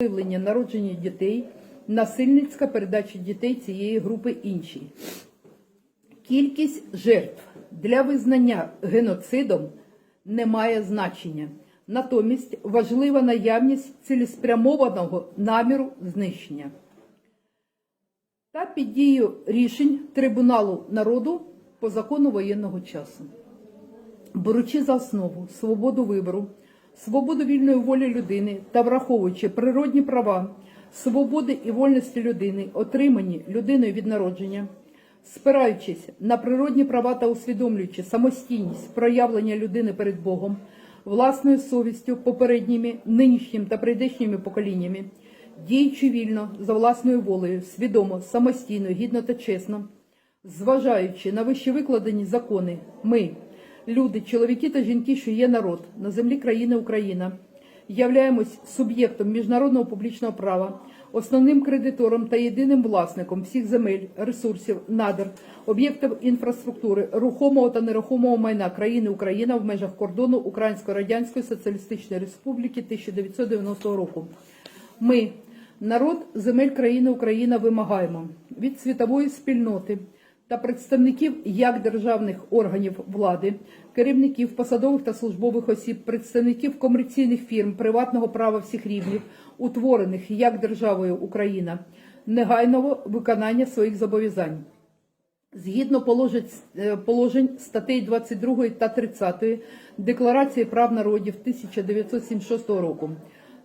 виявлення народження дітей, насильницька передача дітей цієї групи іншій. Кількість жертв для визнання геноцидом не має значення. Натомість важлива наявність цілеспрямованого наміру знищення. Та під дією рішень Трибуналу народу по закону воєнного часу беручи за основу свободу вибору, свободу вільної волі людини та враховуючи природні права, свободи і вольності людини, отримані людиною від народження, спираючись на природні права та усвідомлюючи самостійність проявлення людини перед Богом, власною совістю, попередніми, нинішніми та прийдешніми поколіннями, діючи вільно за власною волею, свідомо, самостійно, гідно та чесно, зважаючи на вище викладені закони, ми, люди, чоловіки та жінки, що є народ на землі країни Україна, являємось суб'єктом міжнародного публічного права, основним кредитором та єдиним власником всіх земель, ресурсів, надр, об'єктів інфраструктури, рухомого та нерухомого майна країни Україна в межах кордону Українсько-Радянської Соціалістичної Республіки 1990 року. Ми, народ земель країни Україна, вимагаємо від світової спільноти та представників як державних органів влади, керівників посадових та службових осіб, представників комерційних фірм приватного права всіх рівнів, утворених як державою Україна, негайного виконання своїх зобов'язань. Згідно положень, е, положень статей 22 та 30 Декларації прав народів 1976 року.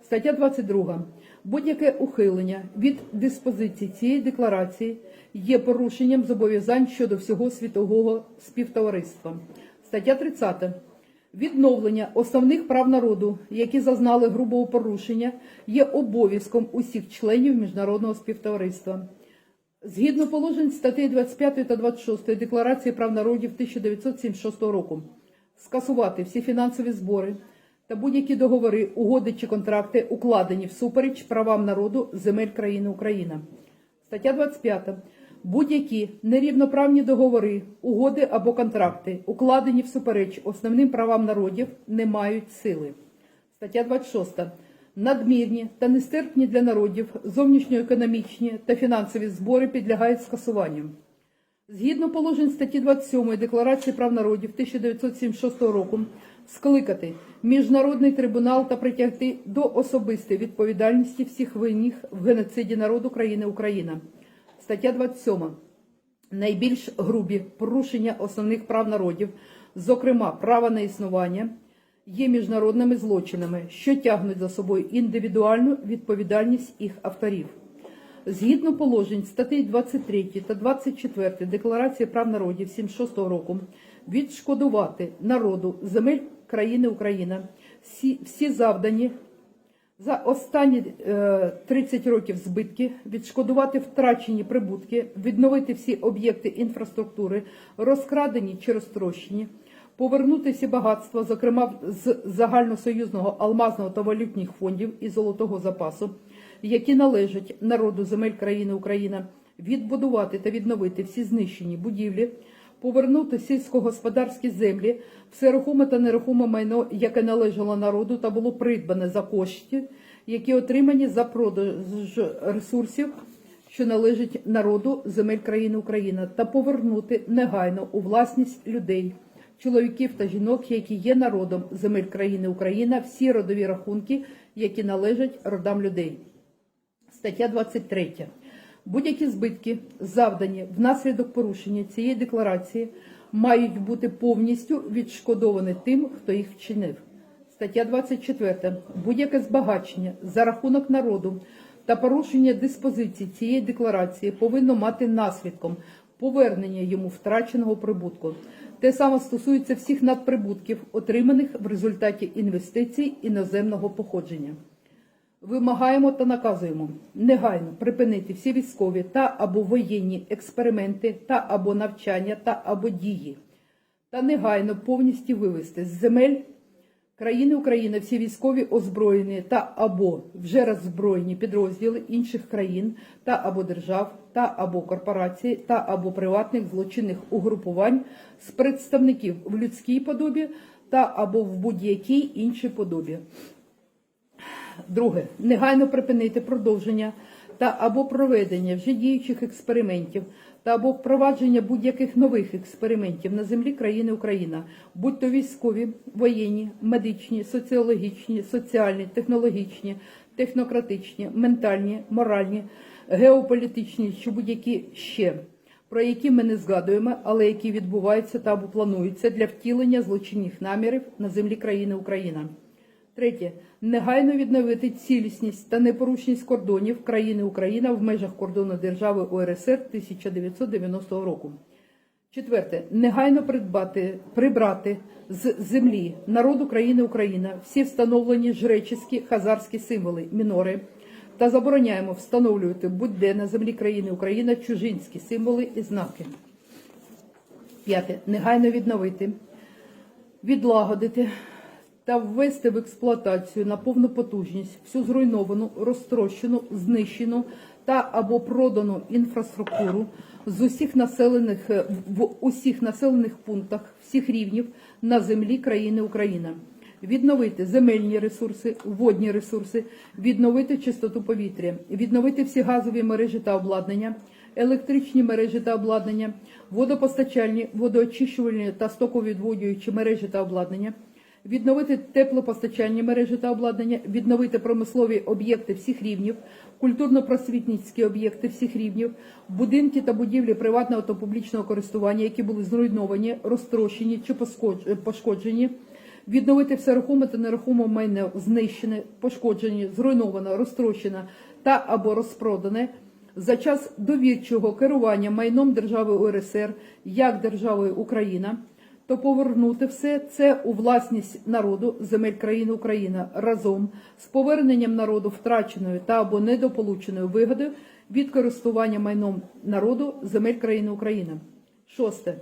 Стаття 22. Будь-яке ухилення від диспозиції цієї декларації є порушенням зобов'язань щодо всього світового співтовариства. Стаття 30. Відновлення основних прав народу, які зазнали грубого порушення, є обов'язком усіх членів міжнародного співтовариства. Згідно положень статей 25 та 26 Декларації прав народів 1976 року, скасувати всі фінансові збори та будь-які договори, угоди чи контракти, укладені всупереч правам народу земель країни Україна. Стаття 25. Будь-які нерівноправні договори, угоди або контракти, укладені всупереч основним правам народів, не мають сили. Стаття 26. Надмірні та нестерпні для народів зовнішньоекономічні та фінансові збори підлягають скасуванню. Згідно положень статті 27 Декларації прав народів 1976 року, скликати міжнародний трибунал та притягти до особистої відповідальності всіх винних в геноциді народу країни Україна. Стаття 27. Найбільш грубі порушення основних прав народів, зокрема права на існування, є міжнародними злочинами, що тягнуть за собою індивідуальну відповідальність їх авторів. Згідно положень статей 23 та 24 Декларації прав народів 76 року, відшкодувати народу земель країни Україна. Всі, всі завдані за останні е, 30 років збитки, відшкодувати втрачені прибутки, відновити всі об'єкти інфраструктури, розкрадені чи розтрощені, повернути всі багатства, зокрема з загальносоюзного алмазного та валютних фондів і золотого запасу, які належать народу земель країни Україна, відбудувати та відновити всі знищені будівлі, повернути сільськогосподарські землі, все рухоме та нерухоме майно, яке належало народу та було придбане за кошти, які отримані за продаж ресурсів, що належать народу земель країни Україна, та повернути негайно у власність людей. Чоловіків та жінок, які є народом земель країни Україна, всі родові рахунки, які належать родам людей. Стаття 23. Будь-які збитки, завдані внаслідок порушення цієї декларації, мають бути повністю відшкодовані тим, хто їх вчинив. Стаття 24. Будь-яке збагачення за рахунок народу та порушення диспозицій цієї декларації повинно мати наслідком повернення йому втраченого прибутку. Те саме стосується всіх надприбутків, отриманих в результаті інвестицій іноземного походження. Вимагаємо та наказуємо негайно припинити всі військові та або воєнні експерименти та або навчання та або дії, та негайно повністю вивести з земель країни України всі військові озброєні та або вже роззброєні підрозділи інших країн та або держав, та або корпорацій, та або приватних злочинних угрупувань з представників в людській подобі та або в будь-якій іншій подобі. Друге, негайно припинити продовження та або проведення вже діючих експериментів та або впровадження будь-яких нових експериментів на землі країни Україна, будь то військові, воєнні, медичні, соціологічні, соціальні, технологічні, технократичні, ментальні, моральні, геополітичні чи будь-які ще, про які ми не згадуємо, але які відбуваються та або плануються для втілення злочинних намірів на землі країни Україна. Третє. Негайно відновити цілісність та непорушність кордонів країни Україна в межах кордону держави УРСР 1990 року. Четверте. Негайно придбати, прибрати з землі народу країни Україна всі встановлені жречеські хазарські символи, мінори, та забороняємо встановлювати будь-де на землі країни Україна чужинські символи і знаки. П'яте. Негайно відновити, відлагодити та ввести в експлуатацію на повну потужність всю зруйновану, розтрощену, знищену та або продану інфраструктуру з усіх населених е, в усіх населених пунктах всіх рівнів на землі країни Україна. Відновити земельні ресурси, водні ресурси, відновити чистоту повітря, відновити всі газові мережі та обладнання, електричні мережі та обладнання, водопостачальні, водоочищувальні та стоковідводюючі мережі та обладнання, відновити теплопостачальні мережі та обладнання, відновити промислові об'єкти всіх рівнів, культурно-просвітницькі об'єкти всіх рівнів, будинки та будівлі приватного та публічного користування, які були зруйновані, розтрощені чи пошкоджені, відновити все рухоме та нерухоме майно знищене, пошкоджені, зруйноване, розтрощене та або розпродане за час довірчого керування майном держави УРСР як державою Україна, то повернути все це у власність народу земель країни Україна разом з поверненням народу втраченої та або недополученої вигоди від користування майном народу земель країни Україна. Шосте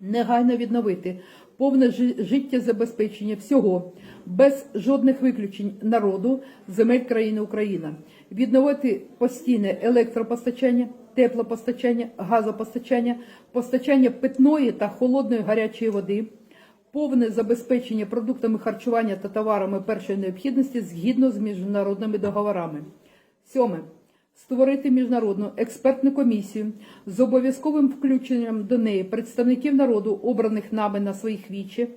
негайно відновити повне жи- життєзабезпечення всього без жодних виключень народу земель країни Україна, відновити постійне електропостачання, теплопостачання, газопостачання, постачання питної та холодної гарячої води, повне забезпечення продуктами харчування та товарами першої необхідності згідно з міжнародними договорами. Сьоме. Створити міжнародну експертну комісію з обов'язковим включенням до неї представників народу, обраних нами на своїх вічі,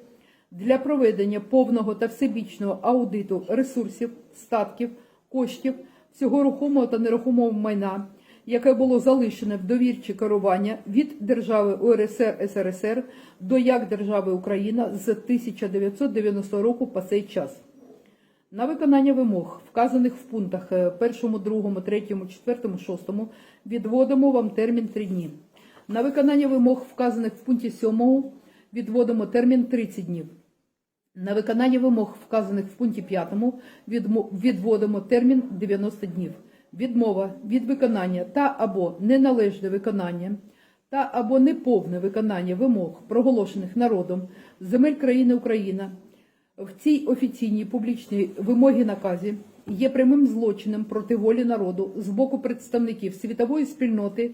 для проведення повного та всебічного аудиту ресурсів, статків, коштів, всього рухомого та нерухомого майна, яке було залишене в довірчі керування від держави УРСР СРСР до як держави Україна з 1990 року по цей час. На виконання вимог, вказаних в пунктах 1, 2, 3, 4, 6, відводимо вам термін 3 дні. На виконання вимог, вказаних в пункті 7, відводимо термін 30 днів. На виконання вимог, вказаних в пункті 5, відводимо термін 90 днів. Відмова від виконання та або неналежне виконання та або неповне виконання вимог, проголошених народом земель країни Україна в цій офіційній публічній вимогі наказі є прямим злочином проти волі народу з боку представників світової спільноти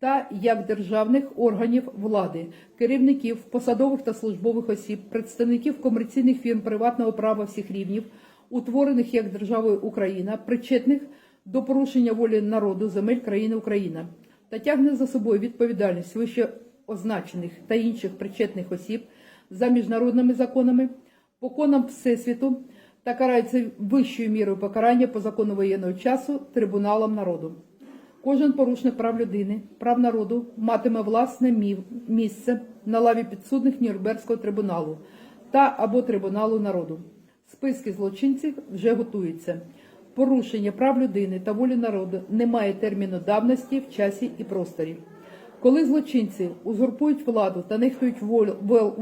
та як державних органів влади, керівників, посадових та службових осіб, представників комерційних фірм приватного права всіх рівнів, утворених як державою Україна, причетних до порушення волі народу земель країни Україна та тягне за собою відповідальність вище означених та інших причетних осіб за міжнародними законами, поконам Всесвіту та карається вищою мірою покарання по закону воєнного часу Трибуналом народу. Кожен порушник прав людини, прав народу матиме власне місце на лаві підсудних Нюрнберзького трибуналу та або трибуналу народу. Списки злочинців вже готуються. Порушення прав людини та волі народу не має терміну давності в часі і просторі. Коли злочинці узурпують владу та нехтують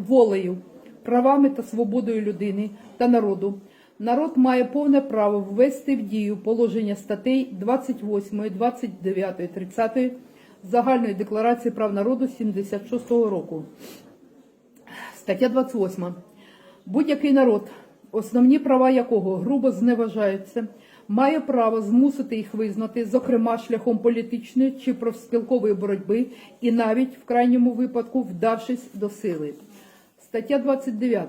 волею, правами та свободою людини та народу, народ має повне право ввести в дію положення статей 28, 29, 30 Загальної декларації прав народу 76-го року. Стаття 28. Будь-який народ, основні права якого грубо зневажаються, має право змусити їх визнати, зокрема шляхом політичної чи профспілкової боротьби, і навіть в крайньому випадку вдавшись до сили. Стаття 29.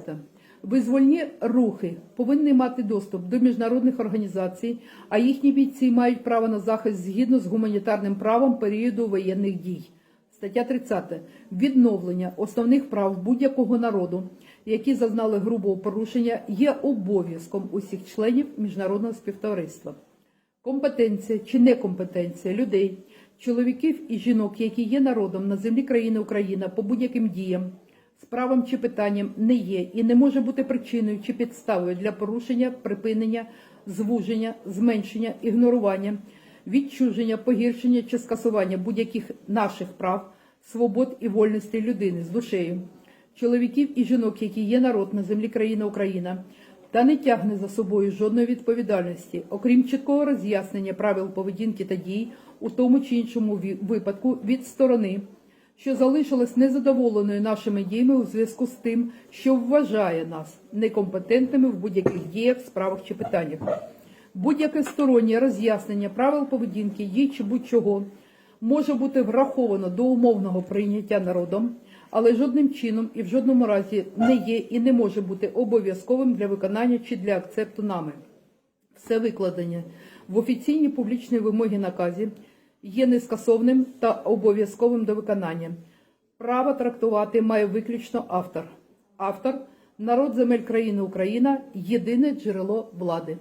Визвольні рухи повинні мати доступ до міжнародних організацій, а їхні бійці мають право на захист згідно з гуманітарним правом періоду воєнних дій. Стаття 30. Відновлення основних прав будь-якого народу, які зазнали грубого порушення, є обов'язком усіх членів міжнародного співтовариства. Компетенція чи некомпетенція людей, чоловіків і жінок, які є народом на землі країни Україна по будь-яким діям, справам чи питанням не є і не може бути причиною чи підставою для порушення, припинення, звуження, зменшення, ігнорування, відчуження, погіршення чи скасування будь-яких наших прав, свобод і вольностей людини з душею, чоловіків і жінок, які є народ на землі країни Україна, та не тягне за собою жодної відповідальності, окрім чіткого роз'яснення правил поведінки та дій у тому чи іншому випадку від сторони, що залишилась незадоволеною нашими діями у зв'язку з тим, що вважає нас некомпетентними в будь-яких діях, справах чи питаннях. Будь-яке стороннє роз'яснення правил поведінки їй чи будь-чого може бути враховано до умовного прийняття народом, але жодним чином і в жодному разі не є і не може бути обов'язковим для виконання чи для акцепту нами. Все викладення в офіційній публічній вимогі наказі є нескасовним та обов'язковим до виконання. Право трактувати має виключно автор. Автор народ земель країни Україна єдине джерело влади.